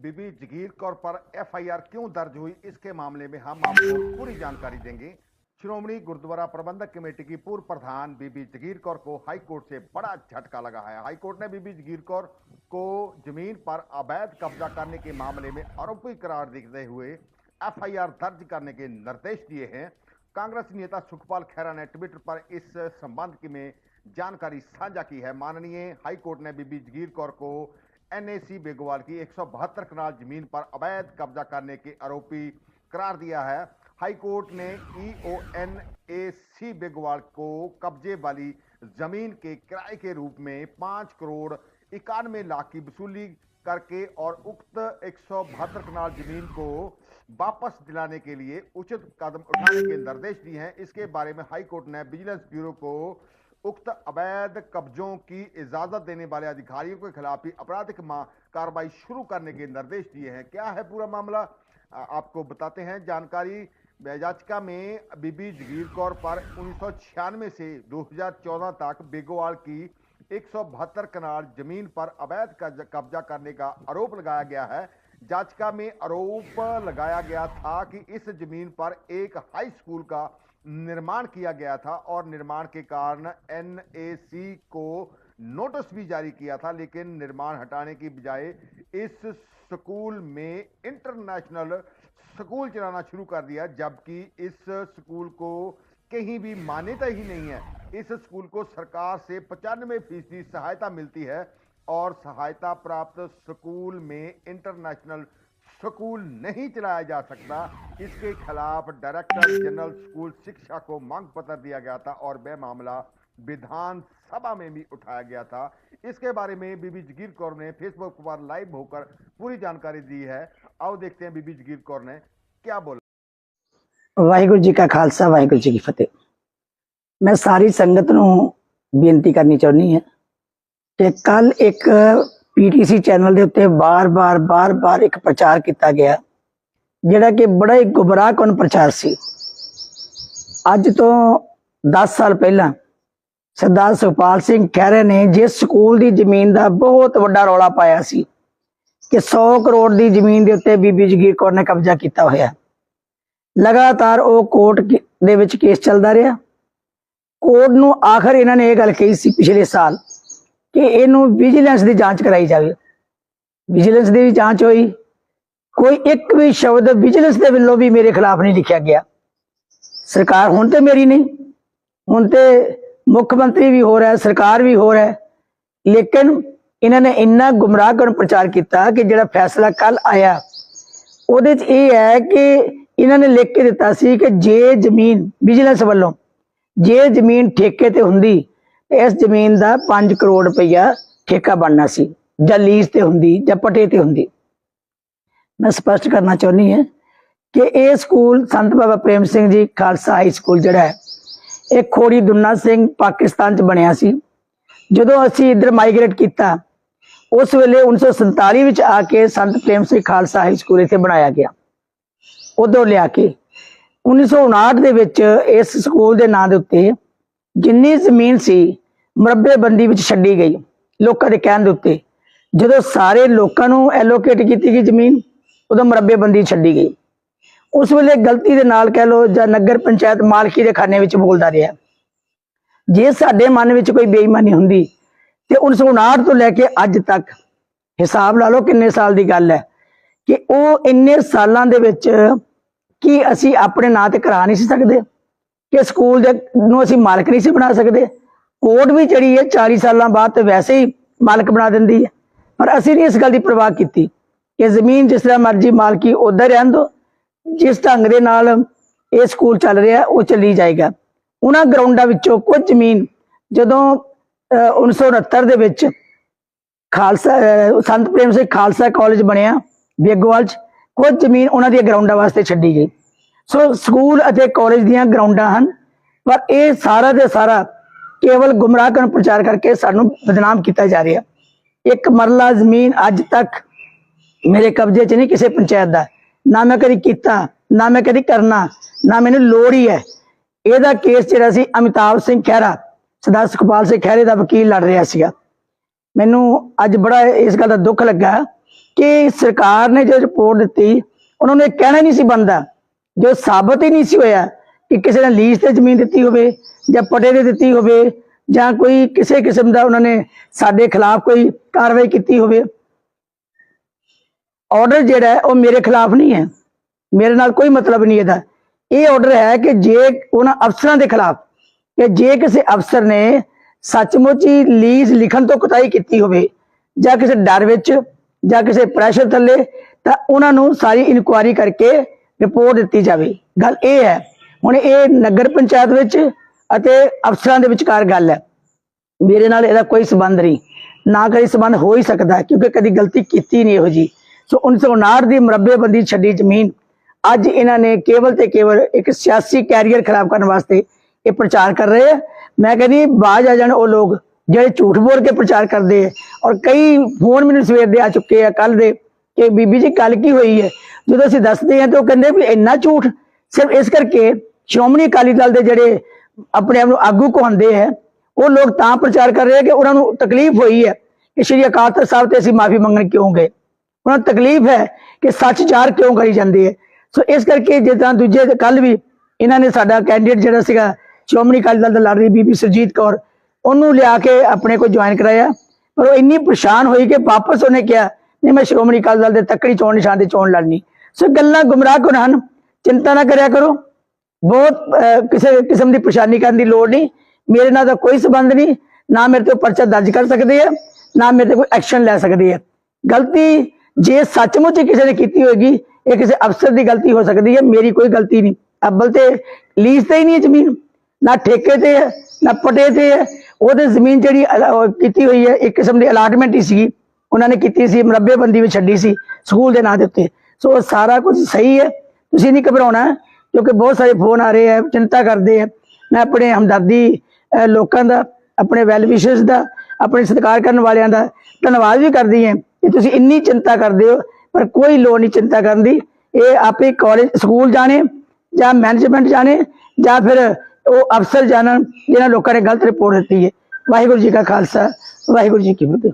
बीबी जगीर कौर पर एफआईआर क्यों दर्ज हुई, इसके मामले में हम आपको पूरी जानकारी देंगे। श्रोमणी गुरुद्वारा प्रबंधक कमेटी की पूर्व प्रधान बीबी जगीर कौर को हाई कोर्ट से बड़ा झटका लगा है। हाई कोर्ट ने बीबी जगीर कौर को ज़मीन पर अवैध कब्जा करने के मामले में आरोपी करार देते हुए एफआईआर दर्ज करने के निर्देश दिए हैं। कांग्रेस नेता सुखपाल खैरा ने ट्विटर पर इस संबंध में जानकारी साझा की है। माननीय हाईकोर्ट ने बीबी जगीर कौर को एनएसी बेगवाल की एक कनाल ज़मीन पर अवैध कब्जा करने के आरोपी करार दिया है। हाई कोर्ट ने E ईओएन सी बेगवाल को कब्जे वाली ज़मीन के किराए के रूप में पाँच करोड़ इक्यानवे लाख की वसूली करके और उक्त एक कनाल ज़मीन को वापस दिलाने के लिए उचित कदम उठाने के निर्देश दिए हैं। इसके बारे में हाईकोर्ट ने विजिलेंस ब्यूरो को उक्त अवैध कब्जों की इजाज़त देने वाले अधिकारियों के खिलाफ भी आपराधिक कार्रवाई शुरू करने के निर्देश दिए हैं। क्या है पूरा मामला? आपको बताते हैं। जानकारी याचिका में बीबी जगीर कौर पर उन्नीस सौ छियानवे से 2014 तक बेगोवाल की एक कनाल ज़मीन पर अवैध कब्जा करने का आरोप लगाया गया है। याचिका में आरोप लगाया गया था कि इस ज़मीन पर एक हाई स्कूल का निर्माण किया गया था और निर्माण के कारण एनएसी को नोटिस भी जारी किया था, लेकिन निर्माण हटाने की बजाय इस स्कूल में इंटरनेशनल स्कूल चलाना शुरू कर दिया, जबकि इस स्कूल को कहीं भी मान्यता ही नहीं है। इस स्कूल को सरकार से पचानवे फ़ीसदी सहायता मिलती है और सहायता प्राप्त स्कूल में इंटरनेशनल स्कूल नहीं चलाया जा सकता इसके खिलाफ डायरेक्टर जनरल स्कूल शिक्षा को मांग पत्र दिया गया था और वह मामला विधानसभा में भी उठाया गया था इसके बारे में बीबी जगीर कौर ने फेसबुक पर लाइव होकर पूरी जानकारी दी है आओ देखते हैं बीबी जगीर कौर ने क्या बोला ਵਾਹਿਗੁਰੂ ਜੀ ਕਾ ਖਾਲਸਾ ਵਾਹਿਗੁਰੂ ਜੀ ਕੀ ਫਤਿਹ ਮੈਂ ਸਾਰੀ ਸੰਗਤ ਨੂੰ ਬੇਨਤੀ ਕਰਨੀ ਚਾਹੁੰਦੀ ਹਾਂ ਕਿ ਕੱਲ ਇੱਕ ਪੀਟੀਸੀ ਚੈਨਲ ਦੇ ਉੱਤੇ ਬਾਰ-ਬਾਰ ਬਾਰ-ਬਾਰ ਇੱਕ ਪ੍ਰਚਾਰ ਕੀਤਾ ਗਿਆ, ਜਿਹੜਾ ਕਿ ਬੜਾ ਹੀ ਗੁੰਮਰਾਹਕੁਨ ਪ੍ਰਚਾਰ ਸੀ। ਅੱਜ ਤੋਂ 10 ਸਾਲ ਪਹਿਲਾਂ ਸਰਦਾਰ ਸੁਖਪਾਲ ਸਿੰਘ ਖਹਿਰੇ ਨੇ ਜਿਸ ਸਕੂਲ ਦੀ ਜ਼ਮੀਨ ਦਾ ਬਹੁਤ ਵੱਡਾ ਰੌਲਾ ਪਾਇਆ ਸੀ ਕਿ 100 ਕਰੋੜ ਦੀ ਜ਼ਮੀਨ ਦੇ ਉੱਤੇ ਬੀਬੀ ਜਗੀਰ ਕੌਰ ਨੇ ਕਬਜ਼ਾ ਕੀਤਾ ਹੋਇਆ। ਲਗਾਤਾਰ ਉਹ ਕੋਰਟ ਦੇ ਵਿੱਚ ਕੇਸ ਚੱਲਦਾ ਰਿਹਾ। ਕੋਰਟ ਨੂੰ ਆਖਰ ਇਹਨਾਂ ਨੇ ਇਹ ਗੱਲ ਕਹੀ ਸੀ ਪਿਛਲੇ ਸਾਲ ਕਿ ਇਹਨੂੰ ਵਿਜੀਲੈਂਸ ਦੀ ਜਾਂਚ ਕਰਾਈ ਜਾਵੇ। ਵਿਜੀਲੈਂਸ ਦੀ ਵੀ ਜਾਂਚ ਹੋਈ। ਕੋਈ ਇੱਕ ਵੀ ਸ਼ਬਦ ਵਿਜੀਲੈਂਸ ਦੇ ਵੱਲੋਂ ਵੀ ਮੇਰੇ ਖਿਲਾਫ ਨਹੀਂ ਲਿਖਿਆ ਗਿਆ। ਸਰਕਾਰ ਹੁਣ ਤੇ ਮੇਰੀ ਨਹੀਂ। ਹੁਣ ਤੇ ਮੁੱਖ ਮੰਤਰੀ ਵੀ ਹੋ ਰਿਹਾ, ਸਰਕਾਰ ਵੀ ਹੋ ਰਿਹਾ। ਲੇਕਿਨ ਇਹਨਾਂ ਨੇ ਇੰਨਾ ਗੁੰਮਰਾਹ ਕਰਨ ਪ੍ਰਚਾਰ ਕੀਤਾ ਕਿ ਜਿਹੜਾ ਫੈਸਲਾ ਕੱਲ ਆਇਆ, ਉਹਦੇ 'ਚ ਇਹ ਹੈ ਕਿ ਇਹਨਾਂ ਨੇ ਲਿਖ ਕੇ ਦਿੱਤਾ ਸੀ ਕਿ ਜੇ ਜ਼ਮੀਨ ਵਿਜੀਲੈਂਸ ਵੱਲੋਂ ਜੇ ਜ਼ਮੀਨ ਠੇਕੇ ਤੇ ਹੁੰਦੀ ਇਸ ਜ਼ਮੀਨ ਦਾ 5 ਕਰੋੜ ਰੁਪਈਆ ਠੇਕਾ ਬਣਨਾ ਸੀ, ਜਾਂ ਲੀਜ਼ ਤੇ ਹੁੰਦੀ, ਜਾਂ ਪਟੇ ਤੇ ਹੁੰਦੀ। ਮੈਂ ਸਪਸ਼ਟ ਕਰਨਾ ਚਾਹੁੰਦੀ ਹਾਂ ਕਿ ਇਹ ਸਕੂਲ ਸੰਤ ਬਾਬਾ ਪ੍ਰੇਮ ਸਿੰਘ ਜੀ ਖਾਲਸਾ ਹਾਈ ਸਕੂਲ ਜਿਹੜਾ ਹੈ, ਇਹ ਖੋੜੀ ਦੁੰਨਾ ਸਿੰਘ ਪਾਕਿਸਤਾਨ 'ਚ ਬਣਿਆ ਸੀ। ਜਦੋਂ ਅਸੀਂ ਇੱਧਰ ਮਾਈਗ੍ਰੇਟ ਕੀਤਾ, ਉਸ ਵੇਲੇ 1947 ਵਿੱਚ ਆ ਕੇ ਸੰਤ ਪ੍ਰੇਮ ਸਿੰਘ ਖਾਲਸਾ ਹਾਈ ਸਕੂਲ ਇੱਥੇ ਬਣਾਇਆ ਗਿਆ। ਉਦੋਂ ਲਿਆ ਕੇ 1959 ਦੇ ਵਿੱਚ ਇਸ ਸਕੂਲ ਦੇ ਨਾਂ ਦੇ ਉੱਤੇ ਜਿੰਨੀ ਜ਼ਮੀਨ ਸੀ ਮਰਬੇ ਵਿੱਚ ਛੱਡੀ ਗਈ ਲੋਕਾਂ ਦੇ ਕਹਿਣ ਦੇ ਉੱਤੇ। ਜਦੋਂ ਸਾਰੇ ਲੋਕਾਂ ਨੂੰ ਐਲੋਕੇਟ ਕੀਤੀ ਗਈ ਜ਼ਮੀਨ, ਉਦੋਂ ਮਰਬੇ ਛੱਡੀ ਗਈ। ਉਸ ਵੇਲੇ ਗਲਤੀ ਦੇ ਨਾਲ ਕਹਿ ਲੋ ਜਾਂ ਨਗਰ ਪੰਚਾਇਤ ਮਾਲਕੀ ਦੇ ਖਾਨੇ ਵਿੱਚ ਬੋਲਦਾ ਰਿਹਾ। ਜੇ ਸਾਡੇ ਮਨ ਵਿੱਚ ਕੋਈ ਬੇਈਮਾਨੀ ਹੁੰਦੀ, ਤੇ 1959 ਤੋਂ ਲੈ ਕੇ ਅੱਜ ਤੱਕ ਹਿਸਾਬ ਲਾ ਲਓ ਕਿੰਨੇ ਸਾਲ ਦੀ ਗੱਲ ਹੈ ਕਿ ਉਹ ਇੰਨੇ ਸਾਲਾਂ ਦੇ ਵਿੱਚ ਕੀ ਅਸੀਂ ਆਪਣੇ ਨਾਂ ਤੇ ਕਰਾ ਨਹੀਂ ਸੀ ਸਕਦੇ? ਕਿ ਸਕੂਲ ਦੇ ਨੂੰ ਅਸੀਂ ਮਾਲਕ ਨਹੀਂ ਸੀ ਬਣਾ ਸਕਦੇ। ਕੋਰਟ ਵੀ ਜਿਹੜੀ ਹੈ 40 ਸਾਲਾਂ ਬਾਅਦ ਤੇ ਵੈਸੇ ਹੀ ਮਾਲਕ ਬਣਾ ਦਿੰਦੀ ਹੈ। ਪਰ ਅਸੀਂ ਨਹੀਂ ਇਸ ਗੱਲ ਦੀ ਪਰਵਾਹ ਕੀਤੀ ਕਿ ਜ਼ਮੀਨ ਜਿਸ ਤਰ੍ਹਾਂ ਮਰਜ਼ੀ ਮਾਲਕੀ ਉਧਰ ਰਹਿਣ ਦੋ ਜਿਸ ਢੰਗ ਦੇ ਨਾਲ ਇਹ ਸਕੂਲ ਚੱਲ ਰਿਹਾ ਉਹ ਚੱਲੀ ਜਾਏਗਾ। ਉਹਨਾਂ ਗਰਾਊਂਡਾਂ ਵਿੱਚੋਂ ਕੁਝ ਜ਼ਮੀਨ ਜਦੋਂ ਅਹ, 1969 ਦੇ ਵਿੱਚ ਖਾਲਸਾ ਸੰਤ ਪ੍ਰੇਮ ਸਿੰਘ ਖਾਲਸਾ ਕਾਲਜ ਬਣਿਆ ਬੇਗਵਾਲ ਚ ਕੁਝ ਜ਼ਮੀਨ ਉਹਨਾਂ ਦੀਆਂ ਗਰਾਊਂਡਾਂ ਵਾਸਤੇ ਛੱਡੀ ਗਈ। ਸੋ ਸਕੂਲ ਅਤੇ ਕਾਲਜ ਦੀਆਂ ਗਰਾਊਂਡਾਂ ਹਨ, ਪਰ ਇਹ ਸਾਰਾ ਦੇ ਸਾਰਾ ਕੇਵਲ ਗੁੰਮਰਾਹ ਕਰਨ ਪ੍ਰਚਾਰ ਕਰਕੇ ਸਾਨੂੰ ਬਦਨਾਮ ਕੀਤਾ ਜਾ ਰਿਹਾ। ਇੱਕ ਮਰਲਾ ਜ਼ਮੀਨ ਅੱਜ ਤੱਕ ਮੇਰੇ ਕਬਜ਼ੇ 'ਚ ਨਹੀਂ ਕਿਸੇ ਪੰਚਾਇਤ ਦਾ। ਨਾ ਮੈਂ ਕਦੀ ਕੀਤਾ, ਨਾ ਮੈਂ ਕਦੀ ਕਰਨਾ, ਨਾ ਮੈਨੂੰ ਲੋੜ ਹੀ ਹੈ। ਇਹਦਾ ਕੇਸ ਜਿਹੜਾ ਸੀ ਅਮਿਤਾਭ ਸਿੰਘ ਖਹਿਰਾ, ਸਰਦਾਰ ਸੁਖਪਾਲ ਸਿੰਘ ਖਹਿਰੇ ਦਾ ਵਕੀਲ ਲੜ ਰਿਹਾ ਸੀਗਾ। ਮੈਨੂੰ ਅੱਜ ਬੜਾ ਇਸ ਗੱਲ ਦਾ ਦੁੱਖ ਲੱਗਾ ਕਿ ਸਰਕਾਰ ਨੇ ਜੋ ਰਿਪੋਰਟ ਦਿੱਤੀ, ਉਹਨਾਂ ਨੂੰ ਇਹ ਕਹਿਣਾ ਨਹੀਂ ਸੀ ਬੰਦਾ ਜੋ ਸਾਬਤ ਹੀ ਨਹੀਂ ਸੀ ਹੋਇਆ ਕਿ ਕਿਸੇ ਨੇ ਲੀਜ਼ ਤੇ ਜ਼ਮੀਨ ਦਿੱਤੀ ਹੋਵੇ ਜਾਂ ਪਟੇ ਤੇ ਦਿੱਤੀ ਹੋਵੇ ਜਾਂ ਕੋਈ ਕਿਸੇ ਕਿਸਮ ਦਾ ਉਹਨਾਂ ਨੇ ਸਾਡੇ ਖਿਲਾਫ ਕੋਈ ਕਾਰਵਾਈ ਕੀਤੀ ਹੋਵੇ। ਆਰਡਰ ਜਿਹੜਾ ਉਹ ਮੇਰੇ ਖਿਲਾਫ ਨਹੀਂ ਹੈ। ਮੇਰੇ ਨਾਲ ਕੋਈ ਮਤਲਬ ਨਹੀਂ ਇਹਦਾ। ਇਹ ਆਰਡਰ ਹੈ ਕਿ ਜੇ ਉਹਨਾਂ ਅਫਸਰਾਂ ਦੇ ਖਿਲਾਫ ਕਿ ਜੇ ਕਿਸੇ ਅਫਸਰ ਨੇ ਸੱਚਮੁੱਚ ਹੀ ਲੀਜ਼ ਲਿਖਣ ਤੋਂ ਕੁਤਾਹੀ ਕੀਤੀ ਹੋਵੇ ਜਾਂ ਕਿਸੇ ਡਰ ਵਿੱਚ ਜਾਂ ਕਿਸੇ ਪ੍ਰੈਸ਼ਰ ਥੱਲੇ ਤਾਂ ਉਹਨਾਂ ਨੂੰ ਸਾਰੀ ਇਨਕੁਆਇਰੀ ਕਰਕੇ ਰਿਪੋਰਟ ਦਿੱਤੀ ਜਾਵੇ। ਗੱਲ ਇਹ ਹੈ, ਹੁਣ ਇਹ ਨਗਰ ਪੰਚਾਇਤ ਵਿੱਚ ਅਤੇ ਅਫਸਰਾਂ ਦੇ ਵਿਚਕਾਰ ਗੱਲ ਹੈ। ਮੇਰੇ ਨਾਲ ਇਹਦਾ ਕੋਈ ਸਬੰਧ ਨਹੀਂ। ਨਾ ਕਦੀ ਸਬੰਧ ਹੋ ਹੀ ਸਕਦਾ ਕਿਉਂਕਿ ਕਦੀ ਗਲਤੀ ਕੀਤੀ ਨਹੀਂ ਇਹੋ ਜੀ ਸੋ 1959 ਦੀ ਮੁਰੱਬੇਬੰਦੀ ਛੱਡੀ ਜ਼ਮੀਨ। ਅੱਜ ਇਹਨਾਂ ਨੇ ਕੇਵਲ ਤੇ ਕੇਵਲ ਇੱਕ ਸਿਆਸੀ ਕੈਰੀਅਰ ਖਰਾਬ ਕਰਨ ਵਾਸਤੇ ਇਹ ਪ੍ਰਚਾਰ ਕਰ ਰਹੇ ਆ ਮੈਂ ਕਹਿੰਦੀ, ਬਾਜ ਆ ਜਾਣ ਉਹ ਲੋਕ ਜਿਹੜੇ ਝੂਠ ਬੋਲ ਕੇ ਪ੍ਰਚਾਰ ਕਰਦੇ ਆ ਔਰ ਕਈ ਫੋਨ ਮੈਨੂੰ ਸਵੇਰ ਦੇ ਆ ਚੁੱਕੇ ਆ ਕੱਲ ਦੇ। ਕਿ ਬੀਬੀ ਜੀ ਕੱਲ ਕੀ ਹੋਈ ਹੈ? ਜਦੋਂ ਅਸੀਂ ਦੱਸਦੇ ਹਾਂ ਤੇ ਉਹ ਕਹਿੰਦੇ ਵੀ ਇੰਨਾ ਝੂਠ, ਸਿਰਫ ਇਸ ਕਰਕੇ ਸ਼੍ਰੋਮਣੀ ਅਕਾਲੀ ਦਲ ਦੇ ਜਿਹੜੇ ਆਪਣੇ ਆਪ ਨੂੰ ਆਗੂ ਕਹਾਉਂਦੇ ਹੈ, ਉਹ ਲੋਕ ਤਾਂ ਪ੍ਰਚਾਰ ਕਰ ਰਹੇ ਆ ਕਿ ਉਹਨਾਂ ਨੂੰ ਤਕਲੀਫ ਹੋਈ ਹੈ ਕਿ ਸ਼੍ਰੀ ਅਕਾਲ ਤਖਤ ਸਾਹਿਬ ਤੇ ਅਸੀਂ ਮਾਫੀ ਮੰਗਣ ਕਿਉਂ ਗਏ? ਉਹਨਾਂ ਨੂੰ ਤਕਲੀਫ ਹੈ ਕਿ ਸੱਚ ਜ਼ਾਹਰ ਕਿਉਂ ਕਰੀ ਜਾਂਦੀ ਹੈ? ਸੋ ਇਸ ਕਰਕੇ ਜਿੱਦਾਂ ਦੂਜੇ ਕੱਲ ਵੀ ਇਹਨਾਂ ਨੇ ਸਾਡਾ ਕੈਂਡੀਡੇਟ ਜਿਹੜਾ ਸੀਗਾ ਸ਼੍ਰੋਮਣੀ ਅਕਾਲੀ ਦਲ ਦਾ ਲੜ ਰਹੀ ਬੀਬੀ ਸੁਰਜੀਤ ਕੌਰ, ਉਹਨੂੰ ਲਿਆ ਕੇ ਆਪਣੇ ਕੋਲ ਜੁਆਇਨ ਕਰਾਇਆ, ਪਰ ਉਹ ਇੰਨੀ ਪਰੇਸ਼ਾਨ ਹੋਈ ਕਿ ਵਾਪਸ ਉਹਨੇ ਕਿਹਾ ਨਹੀਂ, ਮੈਂ ਸ਼੍ਰੋਮਣੀ ਅਕਾਲੀ ਦਲ ਦੇ ਤੱਕੜੀ ਚੋਣ ਨਿਸ਼ਾਨ ਤੇ ਚੋਣ ਲੜਨੀ। ਸੋ ਗੱਲਾਂ ਗੁੰਮਰਾਹ ਕੁਨ ਹਨ, ਚਿੰਤਾ ਨਾ ਕਰਿਆ ਕਰੋ। ਬਹੁਤ ਕਿਸੇ ਕਿਸਮ ਦੀ ਪਰੇਸ਼ਾਨੀ ਕਰਨ ਦੀ ਲੋੜ ਨਹੀਂ। ਮੇਰੇ ਨਾਲ ਤਾਂ ਕੋਈ ਸਬੰਧ ਨਹੀਂ। ਨਾ ਮੇਰੇ ਤੇ ਪਰਚਾ ਦਰਜ ਕਰ ਸਕਦੇ ਆ, ਨਾ ਮੇਰੇ ਤੇ ਕੋਈ ਐਕਸ਼ਨ ਲੈ ਸਕਦੇ ਆ। ਗਲਤੀ ਜੇ ਸੱਚਮੁੱਚ ਕਿਸੇ ਨੇ ਕੀਤੀ ਹੋਏਗੀ, ਇਹ ਕਿਸੇ ਅਫਸਰ ਦੀ ਗਲਤੀ ਹੋ ਸਕਦੀ ਹੈ। ਮੇਰੀ ਕੋਈ ਗਲਤੀ ਨਹੀਂ। ਅੱਬਲ ਤੇ ਲੀਜ਼ ਤੇ ਹੀ ਨਹੀਂ ਜ਼ਮੀਨ। ਨਾ ਠੇਕੇ ਤੇ ਹੈ, ਨਾ ਪਟੇ ਤੇ ਹੈ। ਉਹਦੇ ਜ਼ਮੀਨ ਜਿਹੜੀ ਕੀਤੀ ਹੋਈ ਹੈ, ਇੱਕ ਕਿਸਮ ਦੀ ਅਲਾਟਮੈਂਟ ਹੀ ਸੀਗੀ। ਉਹਨਾਂ ਨੇ ਕੀਤੀ ਸੀ ਮਰੱਬੇਬੰਦੀ ਵਿੱਚ ਛੱਡੀ ਸੀ ਸਕੂਲ ਦੇ ਨਾਂ ਦੇ ਉੱਤੇ। ਸੋ ਉਹ ਸਾਰਾ ਕੁਝ ਸਹੀ ਹੈ। ਤੁਸੀਂ ਨਹੀਂ ਘਬਰਾਉਣਾ, ਕਿਉਂਕਿ ਬਹੁਤ ਸਾਰੇ ਫੋਨ ਆ ਰਹੇ ਹੈ, ਚਿੰਤਾ ਕਰਦੇ ਹੈ। ਮੈਂ ਆਪਣੇ ਹਮਦਰਦੀ ਲੋਕਾਂ ਦਾ, ਆਪਣੇ ਵੈਲ ਵਿਸ਼ਰਸ ਦਾ, ਆਪਣੇ ਸਤਿਕਾਰ ਕਰਨ ਵਾਲਿਆਂ ਦਾ ਧੰਨਵਾਦ ਵੀ ਕਰਦੀ ਹੈ ਕਿ ਤੁਸੀਂ ਇੰਨੀ ਚਿੰਤਾ ਕਰਦੇ ਹੋ, ਪਰ ਕੋਈ ਲੋੜ ਨਹੀਂ ਚਿੰਤਾ ਕਰਨ ਦੀ। ਇਹ ਆਪੇ ਕਾਲਜ ਸਕੂਲ ਜਾਣੇ ਜਾਂ ਮੈਨੇਜਮੈਂਟ ਜਾਣੇ ਜਾਂ ਫਿਰ ਉਹ ਅਫਸਰ ਜਾਣਨ ਜਿਹਨਾਂ ਲੋਕਾਂ ਨੇ ਗਲਤ ਰਿਪੋਰਟ ਦਿੱਤੀ ਹੈ। ਵਾਹਿਗੁਰੂ ਜੀ ਕਾ ਖਾਲਸਾ, ਵਾਹਿਗੁਰੂ ਜੀ ਕੀ ਫਤਿਹ।